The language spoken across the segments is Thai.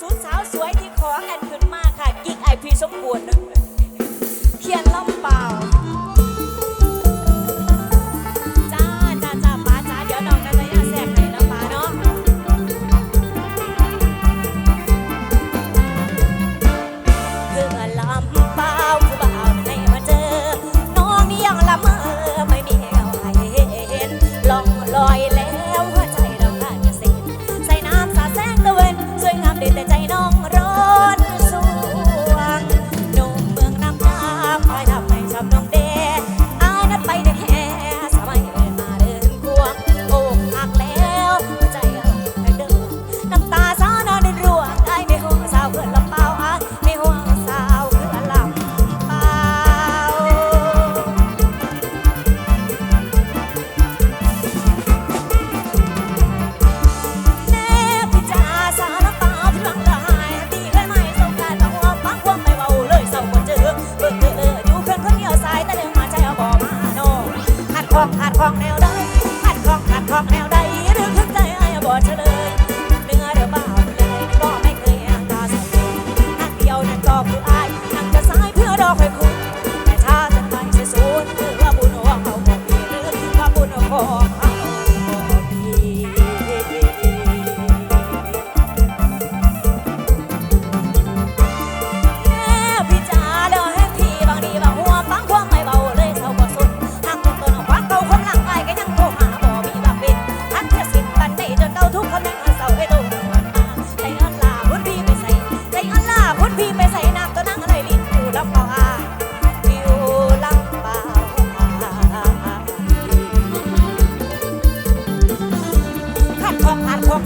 สุดสาวสวยที่ขอแอนขึ้นมาค่ะ กิ๊กไอพีสมบูรณ์เขียนลำปา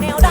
now.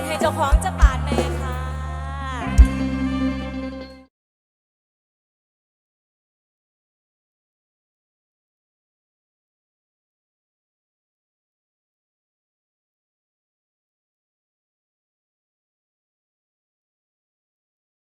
ดให้เจ้าของจะปาดแม่